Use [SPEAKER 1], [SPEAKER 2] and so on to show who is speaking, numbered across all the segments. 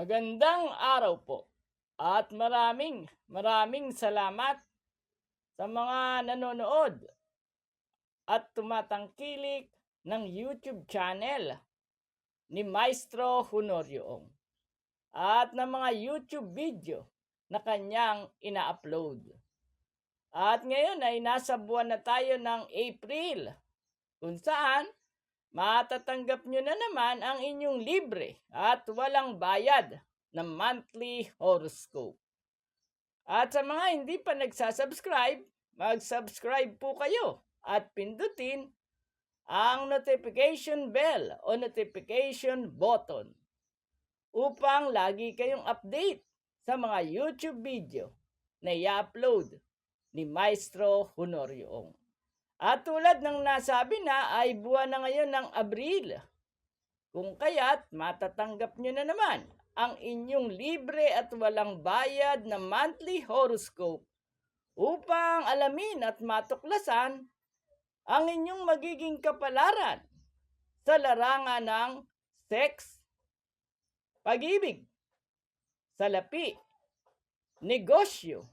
[SPEAKER 1] Magandang araw po at maraming maraming salamat sa mga nanonood at tumatangkilik ng YouTube channel ni Maestro Honorio Ong at ng mga YouTube video na kanyang ina-upload. At ngayon ay nasa buwan na tayo ng April kung saan matatanggap nyo na naman ang inyong libre at walang bayad na monthly horoscope. At sa mga hindi pa nagsasubscribe, mag-subscribe po kayo at pindutin ang notification bell o notification button upang lagi kayong update sa mga YouTube video na i-upload ni Maestro Honorio Ong. At tulad ng nasabi na ay buwan na ngayon ng Abril. Kung kaya't matatanggap nyo na naman ang inyong libre at walang bayad na monthly horoscope upang alamin at matuklasan ang inyong magiging kapalaran sa larangan ng sex, pag-ibig, salapi, negosyo,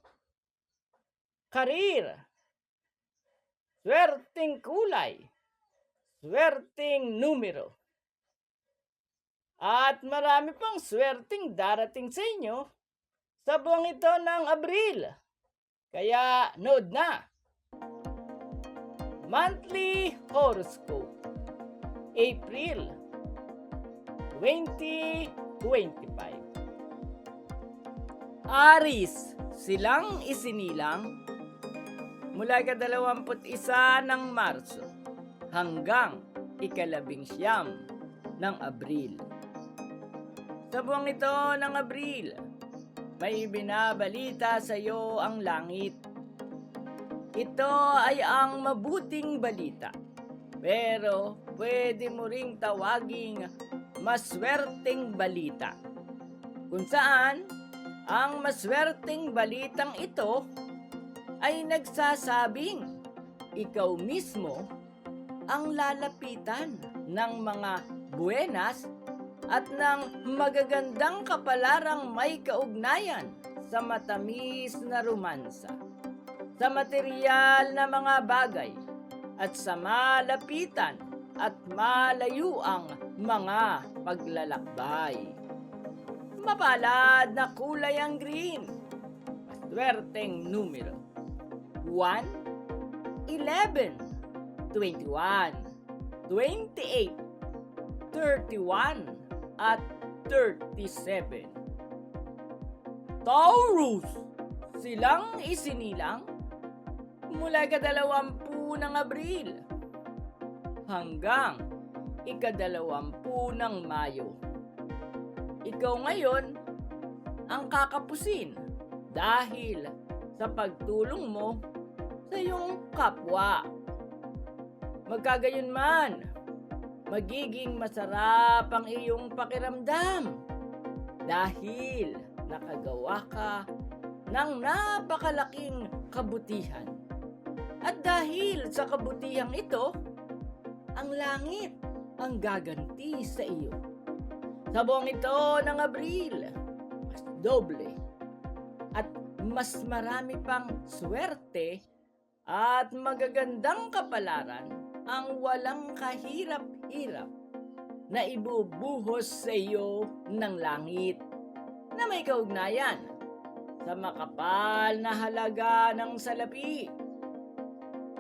[SPEAKER 1] karir, swerteng kulay, swerteng numero. At marami pang swerteng darating sa inyo sa buwang ito ng Abril. Kaya nood na. Monthly Horoscope April 2025 Aris, silang isinilang mula ikadalawamput isa ng Marso hanggang ikalabing siyam ng Abril. Sa buwang ito ng Abril, may binabalita sa iyo ang langit. Ito ay ang mabuting balita. Pero pwede mo ring tawaging maswerteng balita. Kung saan, ang maswerteng balitang ito ay nagsasabing ikaw mismo ang lalapitan ng mga buenas at ng magagandang kapalarang may kaugnayan sa matamis na romansa, sa material na mga bagay, at sa malapitan at malayuang mga paglalakbay. Mapalad na kulay ang green, maswerteng numero 1, 11, 21, 28, 31, at 37. Taurus! Silang isinilang mula ikadalawampu ng Abril hanggang ikadalawampu ng Mayo. Ikaw ngayon ang kakapusin dahil sa pagtulong mo sa iyong kapwa. Magkagayon man, magiging masarap ang iyong pakiramdam dahil nakagawa ka ng napakalaking kabutihan. At dahil sa kabutihang ito, ang langit ang gaganti sa iyo. Sa buong ito ng Abril, mas doble at mas marami pang swerte at magagandang kapalaran ang walang kahirap-hirap na ibubuhos sa iyo ng langit na may kaugnayan sa makapal na halaga ng salapi.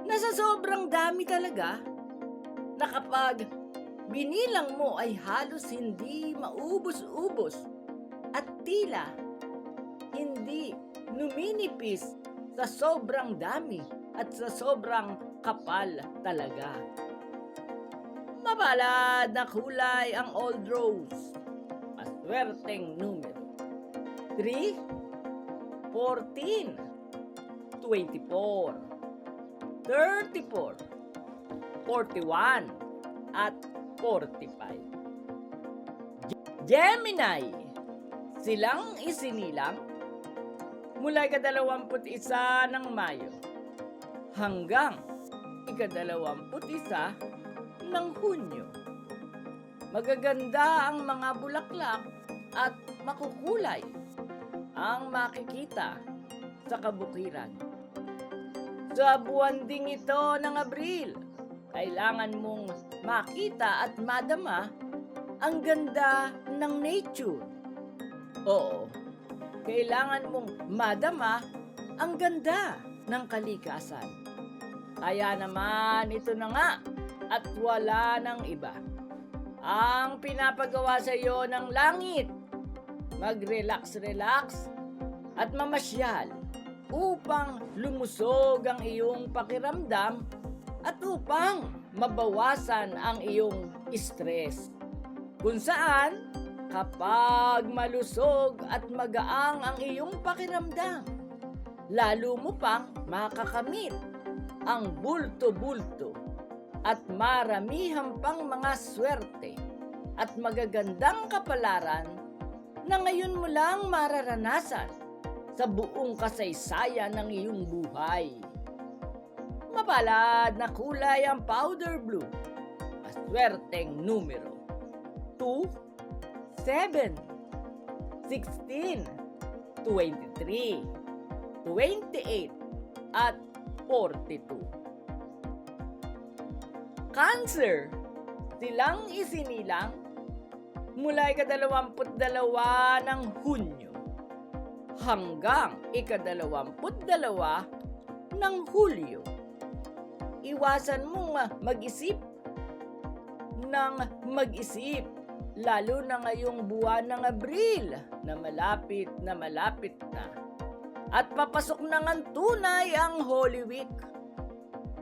[SPEAKER 1] Na sa sobrang dami talaga na kapag binilang mo ay halos hindi maubos-ubos at tila hindi numinipis sa sobrang dami at sa sobrang kapal talaga. Mabalad na kulay ang old rose. Maswerteng numero. 3, 14, 24, 34, 41, at 45. Gemini, silang isinilang mula ikadalawamput isa ng Mayo hanggang ikadalawamput isa ng Hunyo. Magaganda ang mga bulaklak at makukulay ang makikita sa kabukiran. Sa buwan ding ito ng Abril, kailangan mong makita at madama ang ganda ng nature. Oo, kailangan mong madama ang ganda ng kalikasan. Kaya naman ito na nga at wala ng iba. Ang pinapagawa sa iyo ng langit, mag-relax-relax at mamasyal upang lumusog ang iyong pakiramdam at upang mabawasan ang iyong stress. Kung saan, kapag malusog at magaang ang iyong pakiramdam, lalo mo pang makakamit ang bulto-bulto at maramihan pang mga swerte at magagandang kapalaran na ngayon mo lang mararanasan sa buong kasaysayan ng iyong buhay. Mapalad na kulay ang powder blue, maswerteng numero 2, 7, 16, 23, 28, at 42. Cancer, silang isinilang mula ikadalawamput dalawa ng Hunyo hanggang ikadalawamput dalawa ng Hulyo. Iwasan mong mag-isip ng mag-isip lalo na ngayong buwan ng Abril na malapit na malapit na. At papasok na ng tunay ang Holy Week.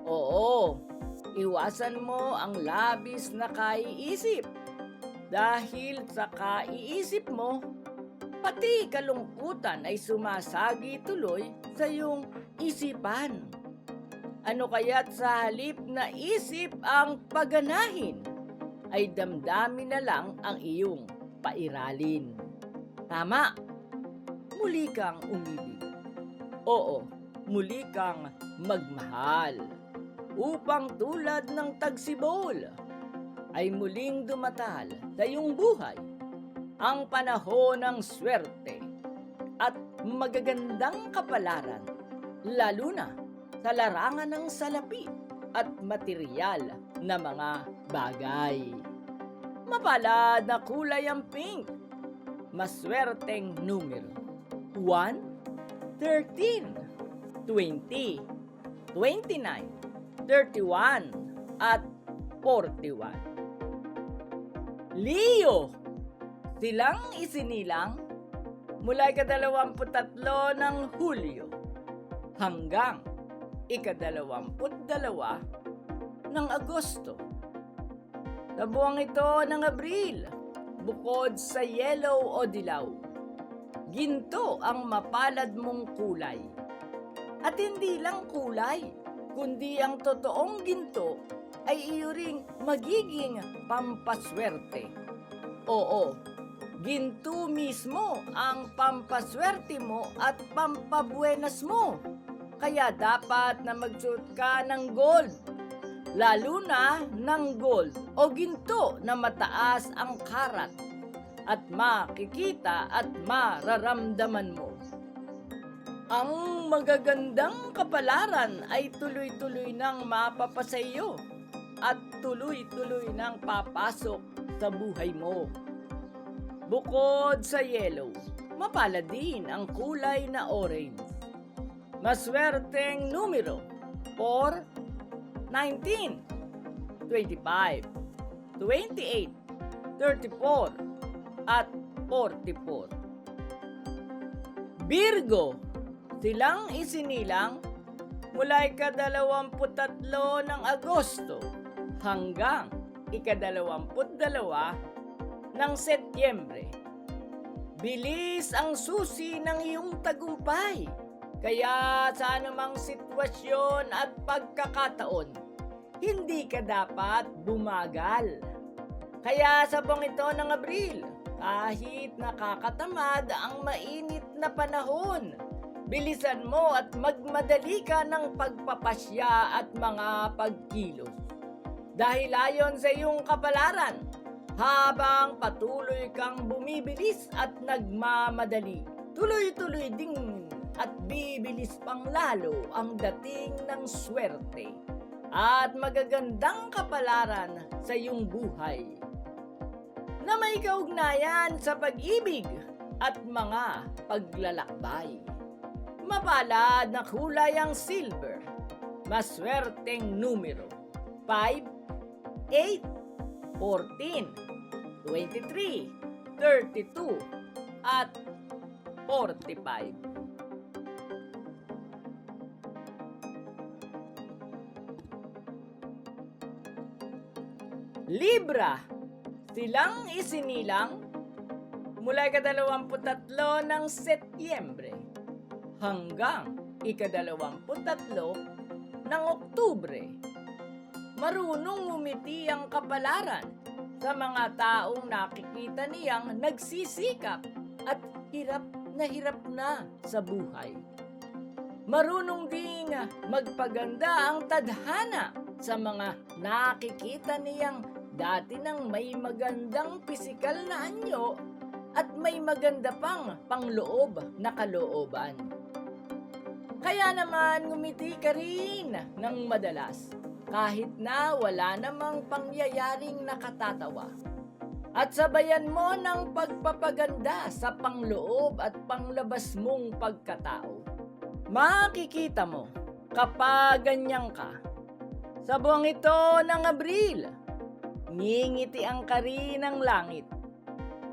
[SPEAKER 1] Oo, iwasan mo ang labis na kaiisip. Dahil sa kaiisip mo, pati kalungkutan ay sumasagi tuloy sa iyong isipan. Ano kaya't sa halip na isip ang paganahin, ay damdamin na lang ang iyong pairalin. Tama, muli kang umibig. Oo, muli kang magmahal. Upang tulad ng tagsibol, ay muling dumatal sa iyong buhay ang panahon ng swerte at magagandang kapalaran, lalo na sa larangan ng salapi at material na mga bagay. Mapalad na kulay ang pink, maswerteng numero 1, 13, 20, 29, 31, at 41. Leo, silang isinilang mula ikadalawamput tatlo ng Hulyo hanggang ikadalawamput dalawa ng Agosto. Sa ito ng Abril, bukod sa yellow o dilaw, ginto ang mapalad mong kulay. At hindi lang kulay, kundi ang totoong ginto ay iyo ring magiging pampaswerte. Oo, ginto mismo ang pampaswerte mo at pampabuenas mo. Kaya dapat na magsuot ka ng gold. Lalo na ng gold o ginto na mataas ang karat at makikita at mararamdaman mo. Ang magagandang kapalaran ay tuloy-tuloy nang mapapasa iyo at tuloy-tuloy nang papasok sa buhay mo. Bukod sa yellow, mapala din ang kulay na orange. Maswerteng numero 4, 19, 25, 28, 34, at 44. Virgo, silang isinilang mula ikadalawamput tatlo ng Agosto hanggang ikadalawamput dalawa ng Setyembre. Bilis ang susi ng iyong tagumpay. Kaya sa anumang sitwasyon at pagkakataon, hindi ka dapat bumagal. Kaya sa buwang ito ng Abril, kahit nakakatamad ang mainit na panahon, bilisan mo at magmadali ka ng pagpapasya at mga pagkilos. Dahil ayon sa iyong kapalaran, habang patuloy kang bumibilis at nagmamadali. Tuloy-tuloy ding at bibilis pang lalo ang dating ng swerte at magagandang kapalaran sa iyong buhay na may kaugnayan sa pag-ibig at mga paglalakbay. Mapalad na kulay ang silver, maswerteng numero 5, 8, 14, 23, 32, at 45. Libra, silang isinilang mula ikadalawamputatlo ng Setyembre hanggang ikadalawamputatlo ng Oktubre. Marunong ngumiti ang kapalaran sa mga taong nakikita niyang nagsisikap at hirap na hirap na sa buhay. Marunong ding magpaganda ang tadhana sa mga nakikita niyang dati nang may magandang pisikal na anyo at may maganda pang pangloob na kalooban. Kaya naman ngumiti ka rin ng madalas kahit na wala namang pangyayaring nakatatawa. At sabayan mo ng pagpapaganda sa pangloob at panglabas mong pagkatao. Makikita mo kapag ganyan ka. Sa buwang ito ng Abril, ngingiti ang kari ng langit.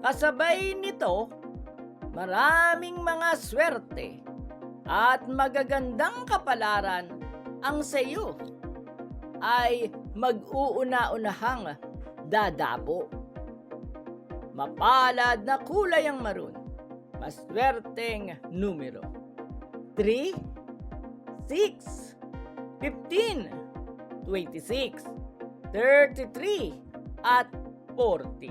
[SPEAKER 1] Kasabay nito, maraming mga swerte at magagandang kapalaran ang sa iyo ay mag-uuna-unahang dadabo. Mapalad na kulay ang maroon, maswerteng numero. 3, 6, 15, 26, 33, at 40.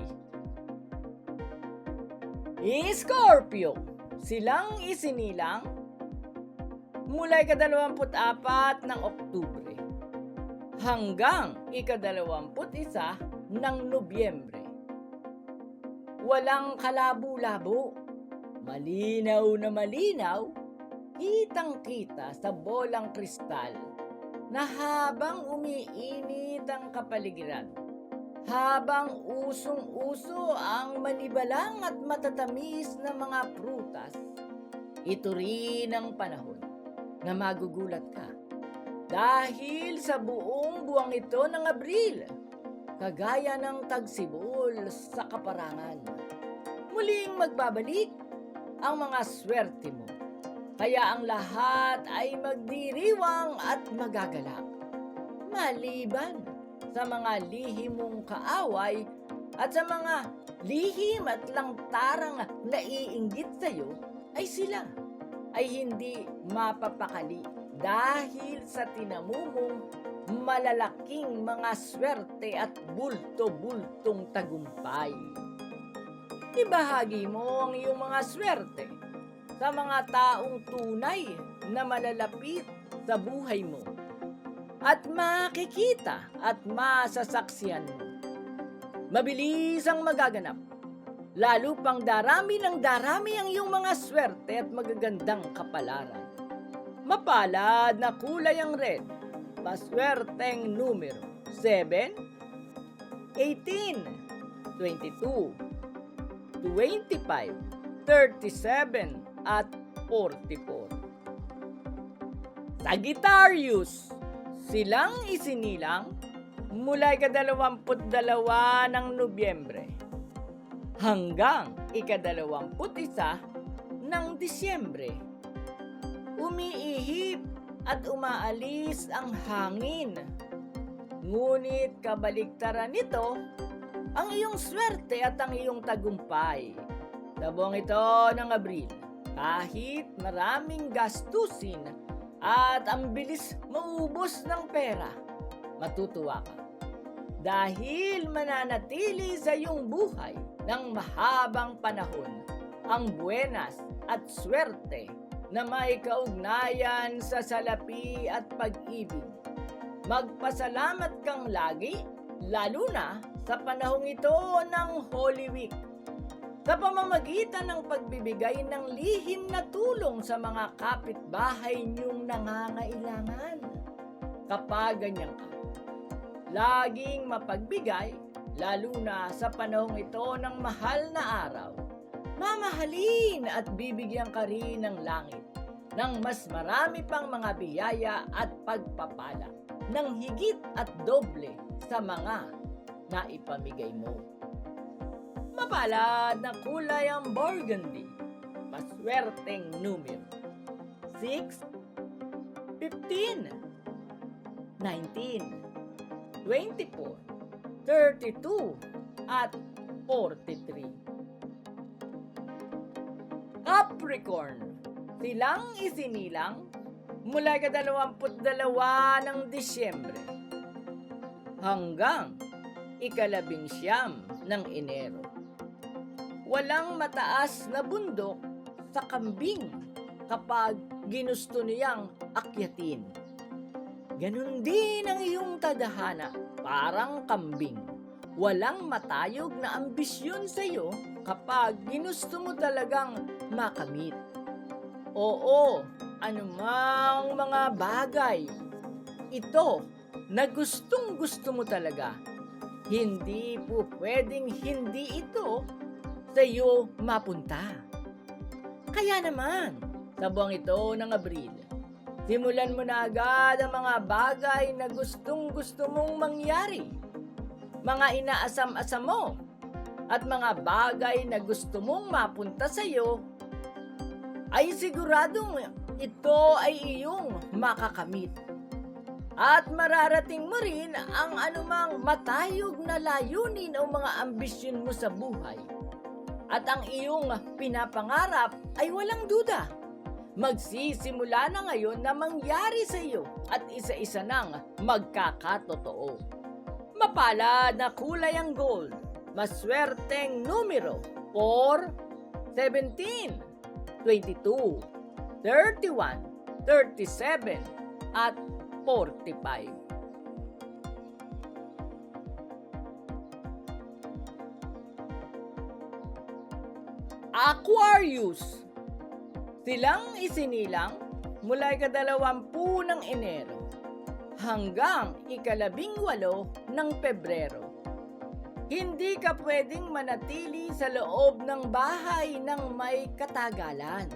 [SPEAKER 1] Scorpio, silang isinilang mula ikadalawamput-apat ng Oktubre hanggang ikadalawamput-isa ng Nobyembre. Walang kalabo-labo, malinaw na malinaw, kitang-kita sa bolang kristal na habang umiinit ang kapaligiran, habang usong-uso ang manibalang at matatamis na mga prutas, ito rin ang panahon na magugulat ka. Dahil sa buong buwang ito ng Abril, kagaya ng tagsibol sa kaparangan, muling magbabalik ang mga swerte mo. Kaya ang lahat ay magdiriwang at magagalak. Maliban sa mga lihim mong kaaway at sa mga lihim at langtarang naiinggit sa iyo ay sila ay hindi mapapakali dahil sa tinamumong malalaking mga swerte at bulto-bultong tagumpay. Ibahagi mo ang iyong mga swerte sa mga taong tunay na malalapit sa buhay mo at makikita at masasaksiyan mo. Mabilis ang magaganap. Lalo pang darami ng darami ang iyong mga swerte at magagandang kapalaran. Mapalad na kulay ang red. Paswerteng numero 7, 18, 22, 25, 37, at 44. Sagittarius, silang isinilang mula ikadalawamput dalawa ng Nobyembre hanggang ikadalawamput isa ng Disyembre. Umiihip at umaalis ang hangin. Ngunit kabaliktaran nito ang iyong swerte at ang iyong tagumpay. Sa ito ng Abril, kahit maraming gastusin at ang bilis maubos ng pera, matutuwa ka. Dahil mananatili sa iyong buhay ng mahabang panahon ang buenas at swerte na may kaugnayan sa salapi at pag-ibig. Magpasalamat kang lagi lalo na sa panahong ito ng Holy Week. Sa pamamagitan ng pagbibigay ng lihim na tulong sa mga kapitbahay niyong nangangailangan. Kapag ganyan ka, laging mapagbigay, lalo na sa panahong ito ng mahal na araw, mamahalin at bibigyan ka rin ng langit ng mas marami pang mga biyaya at pagpapala ng higit at doble sa mga naipamigay mo. Mapalad na kulay ang burgundy, maswerteng numero. 6, 15, 19, 24, 32, at 43. Capricorn, silang isinilang mula kadalawamput dalawa ng Disyembre hanggang ikalabing siyam ng Enero. Walang mataas na bundok sa kambing kapag ginusto niyang akyatin. Ganon din ang iyong tadhana, parang kambing. Walang matayog na ambisyon sa iyo kapag ginusto mo talagang makamit. Oo, anumang mga bagay. Ito na gustong gusto mo talaga. Hindi po pwedeng hindi ito sa iyo mapunta. Kaya naman, sa buwang ito ng Abril, simulan mo na agad ang mga bagay na gustong gusto mong mangyari. Mga inaasam-asam mo at mga bagay na gusto mong mapunta sa iyo ay siguradong ito ay iyong makakamit. At mararating mo rin ang anumang matayog na layunin o mga ambisyon mo sa buhay. At ang iyong pinapangarap ay walang duda. Magsisimula na ngayon na mangyari sa iyo at isa-isa nang magkakatotoo. Mapalad na kulay ang gold, maswerteng numero 4, 17, 22, 31, 37, at 45. Aquarius. Silang isinilang mula ikadalawampu ng Enero hanggang ikalabing walo ng Pebrero. Hindi ka pwedeng manatili sa loob ng bahay ng may katagalan.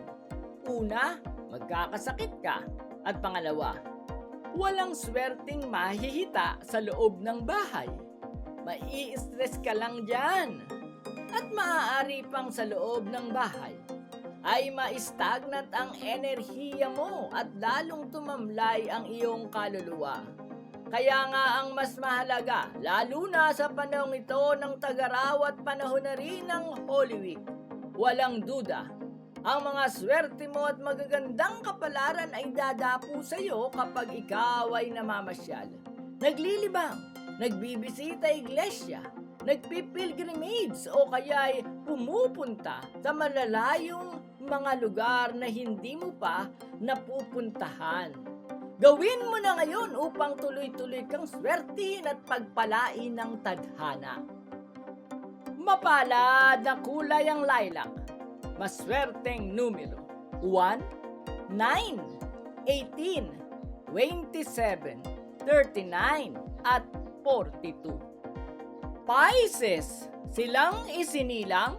[SPEAKER 1] Una, magkakasakit ka. At pangalawa, walang swerteng mahihita sa loob ng bahay. Mai-stress ka lang dyan. At maaari pang sa loob ng bahay ay ma-stagnant ang enerhiya mo at lalong tumamlay ang iyong kaluluwa. Kaya nga ang mas mahalaga, lalo na sa panahong ito ng tagaraw at panahon na rin ng Holy Week, walang duda, ang mga swerte mo at magagandang kapalaran ay dadapo sa iyo kapag ikaw ay namamasyal. Naglilibang, nagbibisita iglesia, nagpipilgrimage o kaya ay pumupunta sa malalayong mga lugar na hindi mo pa napupuntahan. Gawin mo na ngayon upang tuloy-tuloy kang swertihin at pagpalain ng tadhana. Mapalad na kulay ang lilac. Maswerteng numero 1, 9, 18, 27, 39, at 42. Pisces, silang isinilang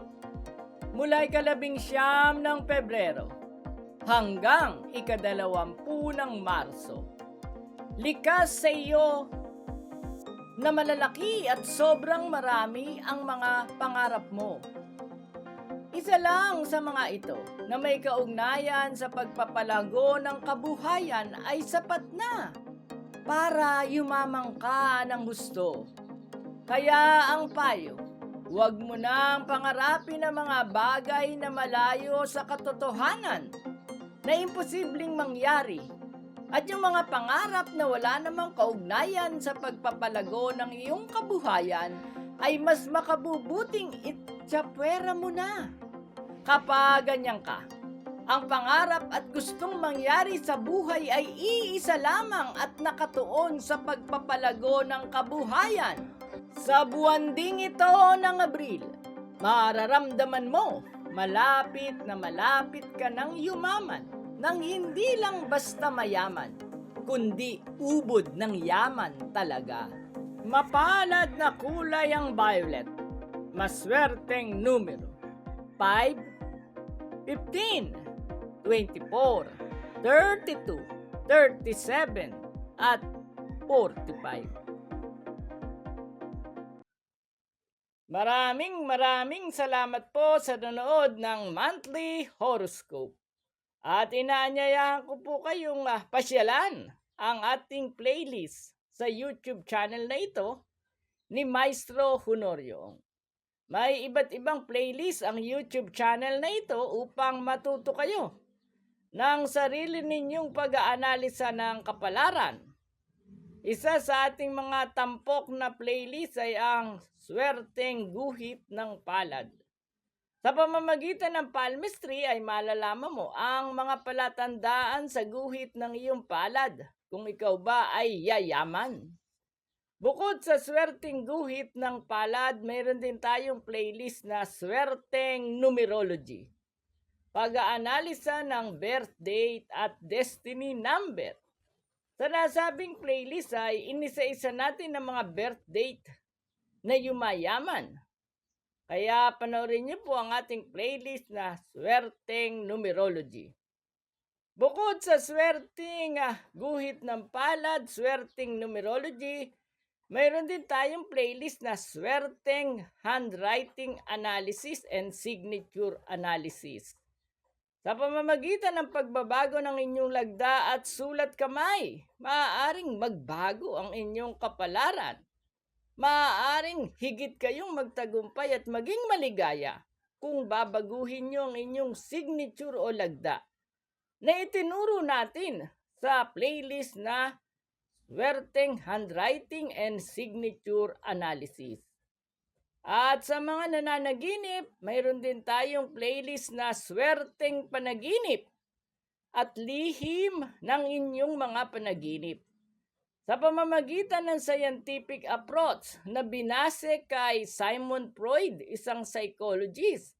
[SPEAKER 1] mula ikalabing siyam ng Pebrero hanggang ikadalawampu ng Marso. Likas sa iyo na malalaki at sobrang marami ang mga pangarap mo. Isa lang sa mga ito na may kaugnayan sa pagpapalago ng kabuhayan ay sapat na para yumamang ka ng gusto. Kaya ang payo, huwag mo nang pangarapin ang mga bagay na malayo sa katotohanan na imposibleng mangyari at yung mga pangarap na wala namang kaugnayan sa pagpapalago ng iyong kabuhayan ay mas makabubuting itsapwera mo na. Kapag ganyan ka, ang pangarap at gustong mangyari sa buhay ay iisa lamang at nakatuon sa pagpapalago ng kabuhayan. Sa buwan ding ito ng Abril, mararamdaman mo malapit na malapit ka ng yumaman nang hindi lang basta mayaman, kundi ubod ng yaman talaga. Mapalad na kulay ang violet, maswerteng numero. 5, 15, 24, 32, 37, at 45. Maraming maraming salamat po sa nanood ng monthly horoscope. At inaanyayahan ko po kayong ah, pasyalan ang ating playlist sa YouTube channel na ito ni Maestro Honorio. May iba't ibang playlist ang YouTube channel na ito upang matuto kayo ng sarili ninyong pag-aanalisa ng kapalaran. Isa sa ating mga tampok na playlist ay ang Swerteng Guhit ng Palad. Sa pamamagitan ng palmistry ay malalaman mo ang mga palatandaan sa guhit ng iyong palad kung ikaw ba ay yayaman. Bukod sa swerteng guhit ng palad, mayroon din tayong playlist na swerteng numerology. Pag-aanalisa ng birth date at destiny number. Sa nasabing playlist ay inisa-isa natin ang mga birth date na yumayaman. Kaya panoorin niyo po ang ating playlist na Swerteng Numerology. Bukod sa swerteng ah, guhit ng palad, swerteng numerology, mayroon din tayong playlist na swerteng handwriting analysis and signature analysis. Sa pamamagitan ng pagbabago ng inyong lagda at sulat kamay, maaaring magbago ang inyong kapalaran. Maaaring higit kayong magtagumpay at maging maligaya kung babaguhin nyo ang inyong signature o lagda na itinuro natin sa playlist na Swerteng Handwriting and Signature Analysis. At sa mga nananaginip, mayroon din tayong playlist na Swerteng Panaginip at Lihim ng inyong mga panaginip. Sa pamamagitan ng scientific approach na binase kay Simon Freud, isang psychologist,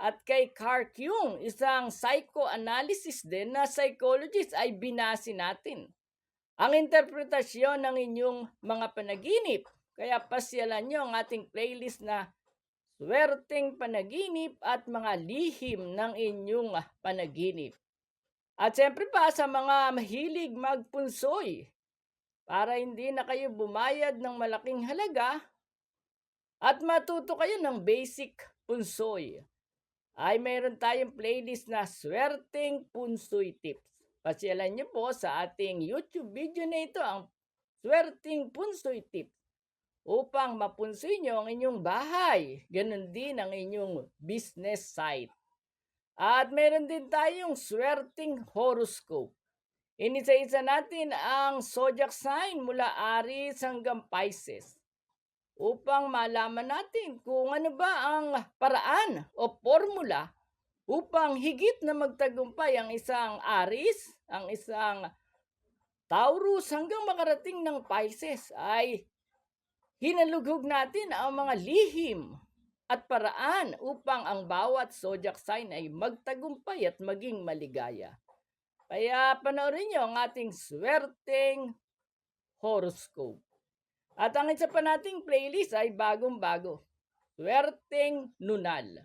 [SPEAKER 1] at kay Carl Jung, isang psychoanalysis din na psychologist ay binase natin ang interpretasyon ng inyong mga panaginip. Kaya pasyalan nyo ang ating playlist na Swerteng Panaginip at mga lihim ng inyong panaginip. At siyempre pa sa mga mahilig magpunsoy, para hindi na kayo bumayad ng malaking halaga at matuto kayo ng basic punsoy ay mayroon tayong playlist na Swerteng Punsoy Tips. Pasyalan niyo po sa ating YouTube video na ito ang Swerteng Punsoy Tips upang mapunsoy niyo ang inyong bahay. Ganon din ang inyong business site. At meron din tayong Swerteng Horoscope. Inisa-isa natin ang zodiac sign mula Aries hanggang Pisces upang malaman natin kung ano ba ang paraan o formula upang higit na magtagumpay ang isang Aries, ang isang Taurus hanggang makarating ng Pisces ay hinalughog natin ang mga lihim at paraan upang ang bawat zodiac sign ay magtagumpay at maging maligaya. Kaya panoorin nyo ang ating swerteng horoscope. At ang isa pa nating playlist ay bagong-bago. Swerteng Nunal.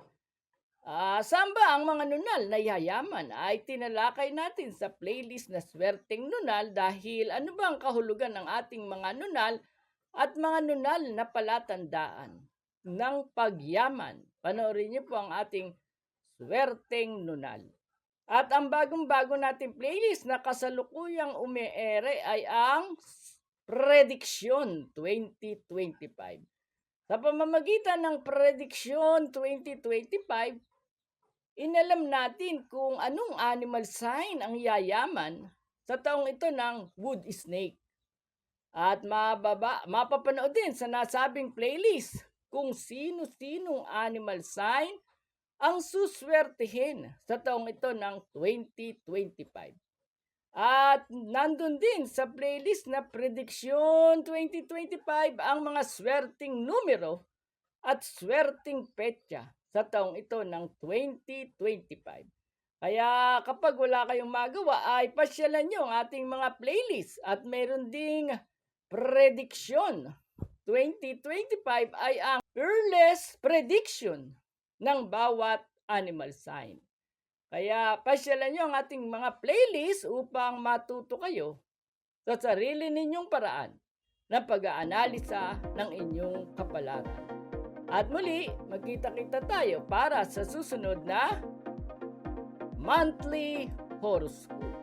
[SPEAKER 1] Ah, saan ba ang mga nunal na yayaman ay tinalakay natin sa playlist na Swerteng Nunal dahil ano ba ang kahulugan ng ating mga nunal at mga nunal na palatandaan ng pagyaman. Panoorin niyo po ang ating Swerteng Nunal. At ang bagong-bago nating playlist na kasalukuyang umeere ay ang Prediction 2025. Sa pamamagitan ng Prediction 2025, inalam natin kung anong animal sign ang yayaman sa taong ito ng wood snake. At mababa, mapapanood din sa nasabing playlist kung sino-sinong animal sign ang suswertehin sa taong ito ng 2025. At nandun din sa playlist na Prediction 2025 ang mga swerting numero at swerting petsa sa taong ito ng 2025. Kaya kapag wala kayong magawa ay pasyalan nyo ang ating mga playlist at meron ding prediction 2025 ay ang earliest prediction ng bawat animal sign. Kaya pasyalan nyo ang ating mga playlist upang matuto kayo sa sarili ninyong paraan na pag-aanalisa ng inyong kapalaran. At muli, magkita-kita tayo para sa susunod na monthly horoscope.